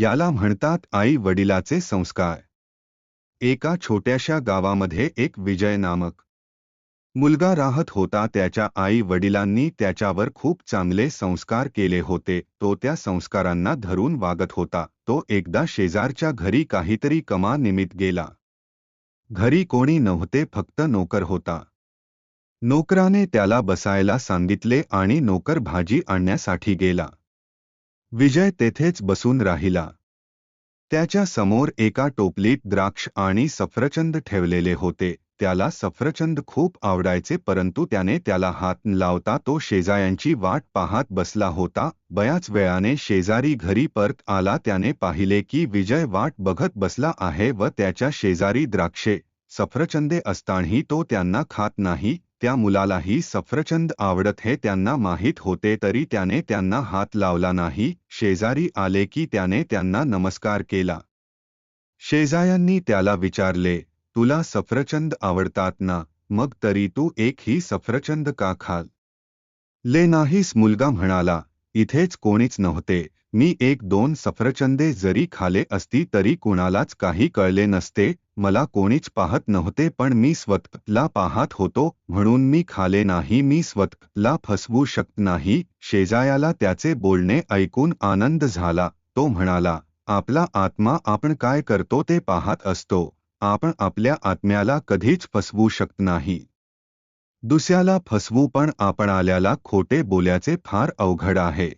याला म्हणतात आई वडिलाचे संस्कार. एका छोट्याशा गावामध्ये एक विजय नामक मुलगा राहत होता. त्याच्या आई वडिलांनी त्याच्यावर खूप चांगले संस्कार केले होते. तो त्या संस्कारांना धरून वागत होता. तो एकदा शेजारच्या घरी काहीतरी कमा निमित्त गेला. घरी कोणी नव्हते फक्त नोकर होता. नोकराने त्याला बसायला सांगितले आणि नोकर भाजी आणण्यासाठी गेला. विजय तेथेच बसून राहिला. त्याच्यासमोर एका टोपलीत द्राक्ष आणि सफरचंद ठेवलेले होते. त्याला सफरचंद खूप आवडायचे परंतु त्याने त्याला हात लावता तो शेजायांची वाट पाहत बसला होता. बयाच वेळाने शेजारी घरी परत आला. त्याने पाहिले की विजय वाट बघत बसला आहे व त्याच्या शेजारी द्राक्षे सफरचंदे असतानाही तो त्यांना खात नाही. त्या मुलालाही सफरचंद आवडत हे त्यांना माहीत होते तरी त्याने त्यांना हात लावला नाही. शेजारी आले की त्याने त्यांना नमस्कार केला. शेजायांनी त्याला विचारले, तुला सफरचंद आवडतात ना? मग तरी तू एक ही सफरचंद का खाल ले नाहीस मुलगा म्हणाला इथेच कोणीच नव्हते. मी एक दोन सफरचंदे जरी खाले असती तरी कुणालाच काही कळले नसते. मला कोणीच पाहत नव्हते पण मी स्वतःला पाहत होतो. म्हणून मी खाले नाही मी स्वतःला फसवू शकत नाही. शेजायाला त्याचे बोलणे ऐकून आनंद झाला. तो म्हणाला आपला आत्मा आपण काय करतो ते पाहत असतो. आपण आपल्या आत्म्याला कधीच फसवू शकत नाही. दुसऱ्याला फसवू पण आपण आल्याला खोटे बोल्याचे फार अवघड आहे.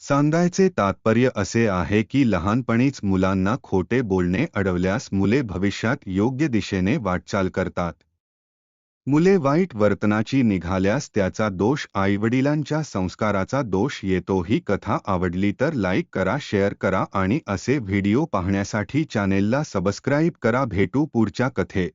सांगायचे तात्पर्य असे आहे की लहानपणीच मुलांना खोटे बोलणे अडवल्यास मुले भविष्यात योग्य दिशेने वाटचाल करतात. मुले वाईट वर्तनाची निघाल्यास त्याचा दोष आईवडिलांच्या संस्काराचा दोष येतो ही कथा आवडली तर लाईक करा शेअर करा आणि असे व्हिडिओ पाहण्यासाठी चॅनेलला सबस्क्राईब करा. भेटू पुढच्या कथेत.